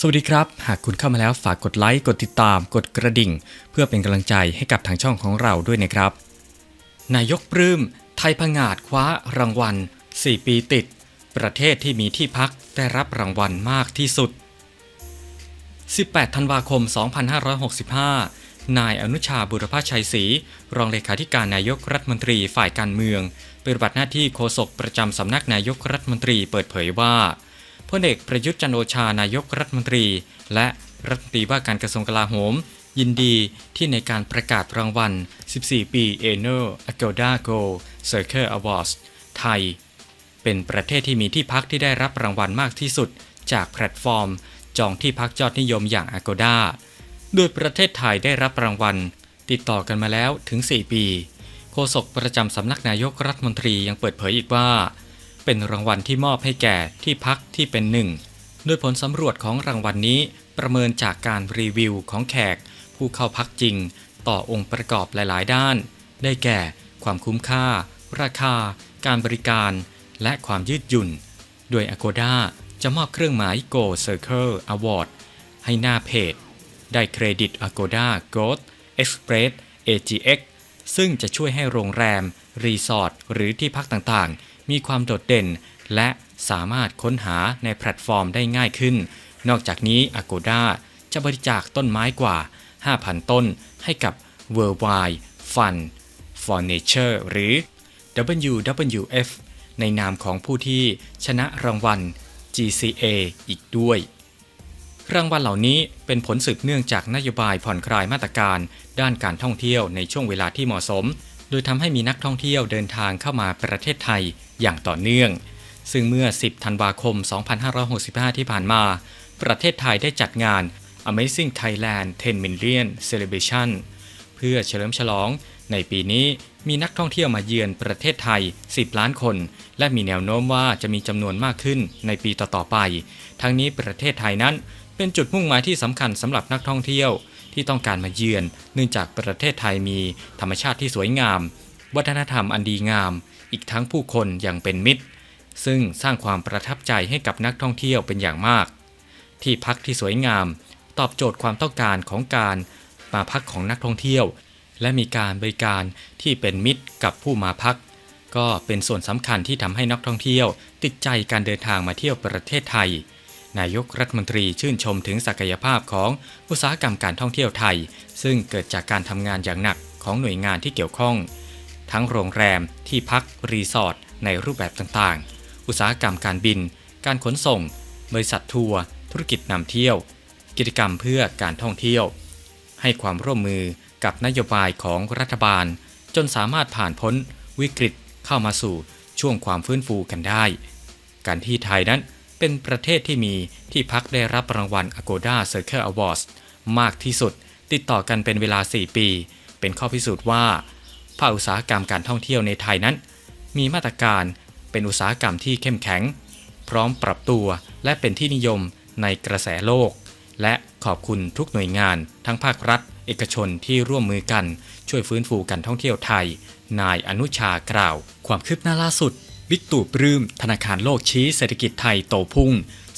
สวัสดีครับ หากคุณเข้ามาแล้วฝากกดไลค์ กดติดตาม กดกระดิ่ง เพื่อเป็นกำลังใจให้กับทางช่องของเราด้วยนะครับ นายกปลื้ม ไทยพงาดคว้ารางวัล 4 ปีติด ประเทศที่มีที่พักได้รับรางวัลมากที่สุด 18 ธันวาคม 2565 นายอนุชาบุรพชัยศรีรองเลขาธิการนายกรัฐมนตรีฝ่ายการเมืองปฏิบัติหน้าที่โฆษกประจำสำนักนายกรัฐมนตรีเปิดเผยว่า พลเอกประยุทธ์จันโอชานายกรัฐมนตรี และรัฐมนตรีว่าการกระทรวงกลาโหม ยินดีที่ในการประกาศรางวัล 14 ปี a n o Agoda Go Circle Awards ไทย เป็นประเทศที่มีที่พักที่ได้รับรางวัลมากที่สุด จากแพลตฟอร์ม จองที่พักยอดนิยมอย่าง Agoda โดยประเทศไทยได้รับรางวัล ติดต่อกันมาแล้วถึง 4 ปี โฆษกประจำสำนักนายกรัฐมนตรียังเปิดเผยอีกว่า เป็นรางวัลที่มอบให้แก่ที่พักที่เป็นหนึ่งโดยผลสำรวจของรางวัลนนี้ประเมินจากการรีวิวของแขก ผู้เข้าพักจริง ต่อองค์ประกอบหลาย ๆ ด้าน ได้แก่ ความคุ้มค่า ราคา การบริการ และความยืดหยุ่น โดย Agoda จะมอบเครื่องหมาย Go Circle Award ให้หน้าเพจ ได้เครดิต Agoda Gold Express AGX ซึ่งจะช่วยให้โรงแรม รีสอร์ทหรือที่พักต่างๆ มีความโดดเด่น และสามารถค้นหาในแพลตฟอร์มได้ง่ายขึ้น นอกจากนี้ Agoda จะบริจาคต้นไม้กว่า 5,000 ต้นให้กับ Worldwide Fund for Nature หรือ WWF ในนามของผู้ที่ชนะรางวัล GCA อีกด้วย รางวัลเหล่านี้เป็นผลสืบเนื่องจากนโยบายผ่อนคลายมาตรการ ด้านการท่องเที่ยวในช่วงเวลาที่เหมาะสม โดยทำให้มีนักท่องเที่ยวเดินทางเข้ามาประเทศไทย อย่างต่อเนื่อง ซึ่งเมื่อ 10 ธันวาคม 2565 ที่ผ่านมา ประเทศไทยได้จัดงาน Amazing Thailand 10 Million Celebration เพื่อเฉลิมฉลอง ในปีนี้มีนักท่องเที่ยวมาเยือนประเทศไทย 10 ล้านคน และมีแนวโน้มว่าจะมีจำนวนมากขึ้นในปีต่อๆไป ทั้งนี้ประเทศไทยนั้นเป็นจุดมุ่งหมายที่สำคัญสำหรับนักท่องเที่ยวที่ต้องการมาเยือน เนื่องจากประเทศไทยมีธรรมชาติที่สวยงาม วัฒนธรรมอันดีงาม อีกทั้งผู้คนอย่างเป็นมิตร ซึ่งสร้างความประทับใจให้กับนักท่องเที่ยวเป็นอย่างมาก ที่พักที่สวยงาม ตอบโจทย์ความต้องการของการมาพักของนักท่องเที่ยว และมีการบริการที่เป็นมิตรกับผู้มาพัก ก็เป็นส่วนสำคัญที่ทำให้นักท่องเที่ยว ติดใจการเดินทางมาเที่ยวประเทศไทยนายกรัฐมนตรีชื่นชมถึงศักยภาพของอุตสาหกรรมการท่องเที่ยวไทย ซึ่งเกิดจากการทำงานอย่างหนักของหน่วยงานที่เกี่ยวข้อง ทั้งโรงแรมที่พักรีสอร์ทในรูปแบบต่างๆ อุตสาหกรรมการบิน การขนส่ง บริษัททัวร์ธุรกิจนำเที่ยว กิจกรรมเพื่อการท่องเที่ยว ให้ความร่วมมือกับนโยบายของรัฐบาล จนสามารถผ่านพ้นวิกฤตเข้ามาสู่ช่วงความฟื้นฟูกันได้ การที่ไทยนั้นเป็นประเทศที่มีที่พักได้รับรางวัล Agoda Circle Awards มากที่สุดติดต่อกันเป็นเวลา 4 ปี เป็นข้อพิสูจน์ว่า ภาคอุตสาหกรรมการท่องเที่ยวในไทยนั้น มีมาตรการเป็นอุตสาหกรรมที่เข้มแข็ง พร้อมปรับตัวและเป็นที่นิยมในกระแสโลก และขอบคุณทุกหน่วยงาน ทั้งภาครัฐ เอกชนที่ร่วมมือกัน ช่วยฟื้นฟูการท่องเที่ยวไทย นายอนุชากล่าว ความคืบหน้าล่าสุดบิ๊กตู่ปลื้มธนาคารโลกชี้เศรษฐกิจไทยโตพุ่ง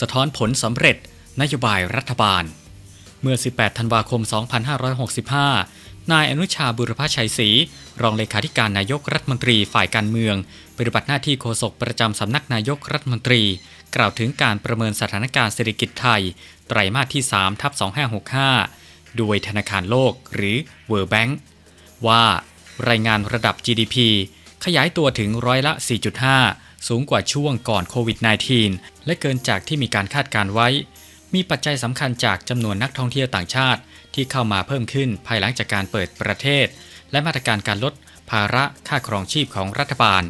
สะท้อนผลสำเร็จ นโยบายรัฐบาล เมื่อ 18 ธันวาคม 2565 นายอนุชาบุรพชัยศรีรองเลขาธิการนายกรัฐมนตรีฝ่ายการเมือง ปฏิบัติหน้าที่โฆษกประจำสำนักนายกรัฐมนตรี กล่าวถึงการประเมินสถานการณ์เศรษฐกิจไทย ไตรมาสที่3ทับ2565 โดยธนาคารโลกหรือ World Bank ว่ารายงานระดับ GDP ขยายตัวถึงร้อยละ 4.5 สูงกว่าช่วงก่อนโควิด -19 และเกินจากที่มีการคาดการไว้ มีปัจจัยสำคัญจากจำนวนนักท่องเที่ยวต่างชาติ ที่เข้ามาเพิ่มขึ้นภายหลังจากการเปิดประเทศ และมาตรการการลดภาระค่าครองชีพของรัฐบาล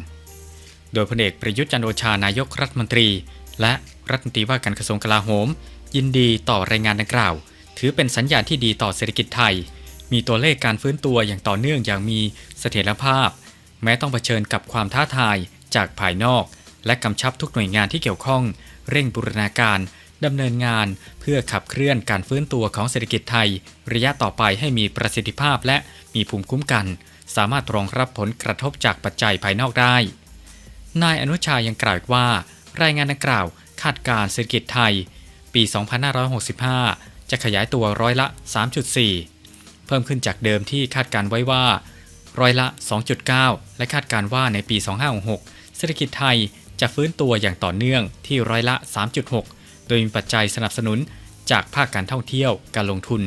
โดยพลเอกประยุทธ์จันโอชานายกรัฐมนตรี และรัฐมนตรีว่าการกระทรวงกลาโหม ยินดีต่อรายงานดังกล่าว ถือเป็นสัญญาณที่ดีต่อเศรษฐกิจไทย มีตัวเลขการฟื้นตัวอย่างต่อเนื่องอย่างมีเสถียรภาพ แม้ต้องเผชิญกับความท้าทายจากภายนอก และกำชับทุกหน่วยงานที่เกี่ยวข้อง เร่งบูรณาการ ดำเนินงานเพื่อขับเคลื่อนการฟื้นตัวของเศรษฐกิจไทย ระยะต่อไปให้มีประสิทธิภาพและมีภูมิคุ้มกัน สามารถรองรับผลกระทบจากปัจจัยภายนอกได้ นายอนุชายังกล่าวว่า รายงานดังกล่าวคาดการณ์เศรษฐกิจไทยปีปี 2565 จะขยายตัวร้อยละ 3.4 เพิ่มขึ้นจากเดิมที่คาดการไว้ว่า ร้อยละ 2.9 และคาดการว่าในปี 2566 เศรษฐกิจไทยจะฟื้นตัวอย่างต่อเนื่องที่ร้อยละ 3.6 โดยมีปัจจัยสนับสนุนจากภาคการท่องเที่ยว การลงทุน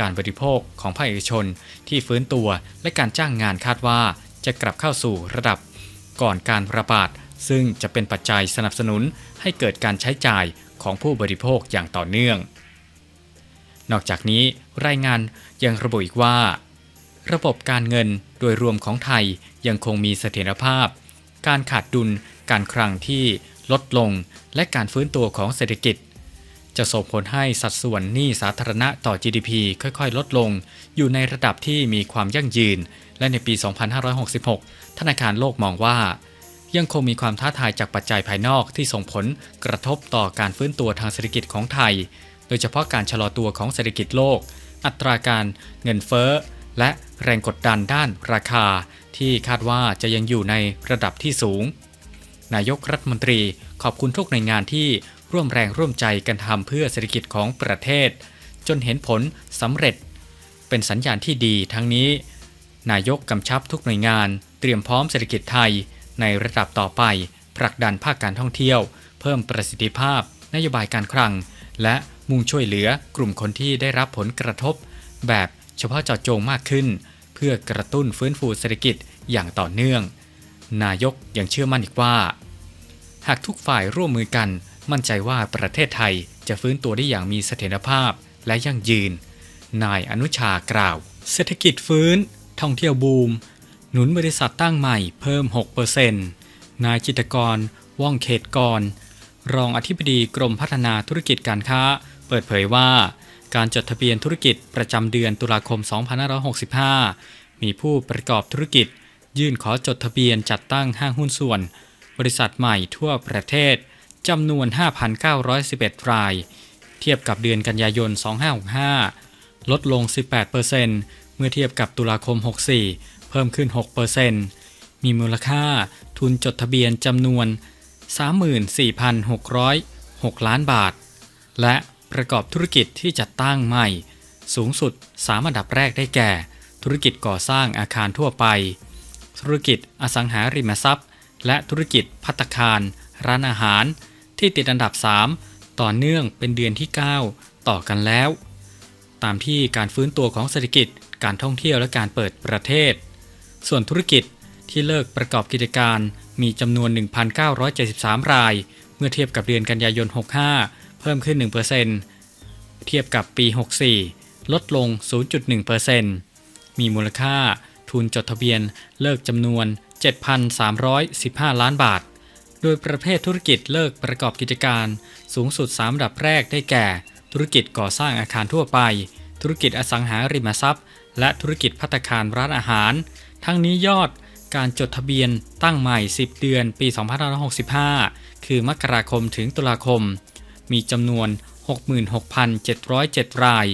การบริโภคของภาคเอกชน ที่ฟื้นตัวและการจ้างงานคาดว่า จะกลับเข้าสู่ระดับ ก่อนการระบาด ซึ่งจะเป็นปัจจัยสนับสนุนให้เกิดการใช้จ่ายของผู้บริโภคอย่างต่อเนื่อง นอกจากนี้รายงานยังระบุอีกว่า ระบบการเงินโดยรวมของไทยยังคงมีเสถียรภาพ การขาดดุล การคลังที่ลดลง และการฟื้นตัวของเศรษฐกิจ จะส่งผลให้สัดส่วนหนี้สาธารณะต่อ GDP ค่อยๆ ลดลง อยู่ในระดับที่มีความยั่งยืน และในปี 2566 ธนาคารโลกมองว่า ยังคงมีความท้าทายจากปัจจัยภายนอกที่ส่งผลกระทบต่อการฟื้นตัวทางเศรษฐกิจของไทย โดยเฉพาะการชะลอตัวของเศรษฐกิจโลก อัตราการเงินเฟ้อ และแรงกดดันด้านราคา ที่คาดว่าจะยังอยู่ในระดับที่สูงนายกรัฐมนตรีขอบคุณทุกหน่วยงานที่ ร่วมแรงร่วมใจกันทำเพื่อเศรษฐกิจของประเทศ จนเห็นผลสำเร็จ เป็นสัญญาณที่ดีทั้งนี้ นายกกำชับทุกหน่วยงาน เตรียมพร้อมเศรษฐกิจไทย ในระดับต่อไปผลักดันภาคการท่องเที่ยว เพิ่มประสิทธิภาพ นโยบายการคลัง และมุ่งช่วยเหลือกลุ่มคนที่ได้รับผลกระทบ แบบเฉพาะเจาะจงมากขึ้น เพื่อกระตุ้นฟื้นฟูเศรษฐกิจอย่างต่อเนื่อง นายกยังเชื่อมั่นอีกว่า หากทุกฝ่ายร่วมมือกัน มั่นใจว่าประเทศไทยจะฟื้นตัวได้อย่างมีเสถียรภาพและยั่งยืน นายอนุชากล่าว เศรษฐกิจฟื้น ท่องเที่ยวบูม หนุนบริษัทตั้งใหม่เพิ่ม 6%นายจิตกร ว่องเขตกร รองอธิบดีกรมพัฒนาธุรกิจการค้า เปิดเผยว่า การจดทะเบียนธุรกิจประจำเดือนตุลาคม 2565 มีผู้ประกอบธุรกิจ ยื่นขอจดทะเบียนจัดตั้งห้างหุ้นส่วน บริษัทใหม่ทั่วประเทศ จำนวน 5,911 ราย เทียบกับเดือนกันยายน 2565 ลดลง 18%เมื่อเทียบกับตุลาคม 64 เพิ่มขึ้น 6%มีมูลค่าทุนจดทะเบียนจำนวน 34,606 ล้านบาท และประกอบธุรกิจที่จัดตั้งใหม่ สูงสุด 3 อันดับแรกได้แก่ ธุรกิจก่อสร้างอาคารทั่วไป ธุรกิจอสังหาริมทรัพย์ และธุรกิจพัตคารร้านอาหาร ที่ติดอันดับ 3 ต่อเนื่องเป็นเดือนที่ 9 ต่อกันแล้ว ตามที่การฟื้นตัวของเศรษฐกิจการท่องเที่ยวและการเปิดประเทศ ส่วนธุรกิจที่เลิกประกอบกิจการมีจำนวน 1,973 ราย เมื่อเทียบกับเดือนกันยายน 65 เพิ่มขึ้น 1%เทียบกับปี 64 ลดลง 0.1%มีมูลค่าทุนจดทะเบียนเลิกจำนวน 7,315 ล้านบาท โดยประเภทธุรกิจเลิกประกอบกิจการ สูงสุด 3 ดับแรกได้แก่ ธุรกิจก่อสร้างอาคารทั่วไป ธุรกิจอสังหาริมทรัพย์ และธุรกิจพัตตาคารร้านอาหาร ทั้งนี้ยอดการจดทะเบียนตั้งใหม่ 10 เดือนปี 2565 คือมกราคมถึงตุลาคม มีจำนวน 66,707 ราย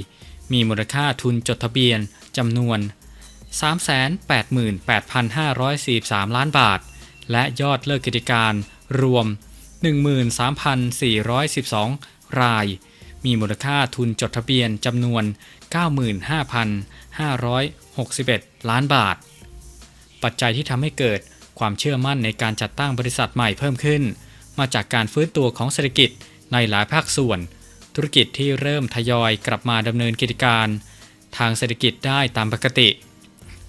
มีมูลค่าทุนจดทะเบียนจำนวน 388,543 ล้านบาท และยอดเลิกกิจการรวม 13,412 ราย มีมูลค่าทุนจดทะเบียนจำนวน 95,561 ล้านบาท ปัจจัยที่ทำให้เกิดความเชื่อมั่นในการจัดตั้งบริษัทใหม่เพิ่มขึ้น มาจากการฟื้นตัวของเศรษฐกิจในหลายภาคส่วน ธุรกิจที่เริ่มทยอยกลับมาดำเนินกิจการ ทางเศรษฐกิจได้ตามปกติ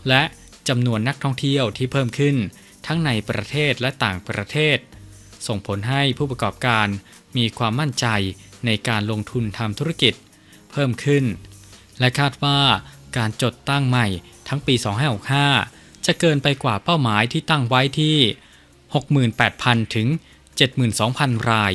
และจำนวนนักท่องเที่ยวที่เพิ่มขึ้น ทั้งในประเทศและต่างประเทศ ส่งผลให้ผู้ประกอบการมีความมั่นใจในการลงทุนทำธุรกิจ เพิ่มขึ้น และคาดว่าการจดตั้งใหม่ทั้งปี 2565 จะเกินไปกว่าเป้าหมายที่ตั้งไว้ที่ 68,000 ถึง 72,000 ราย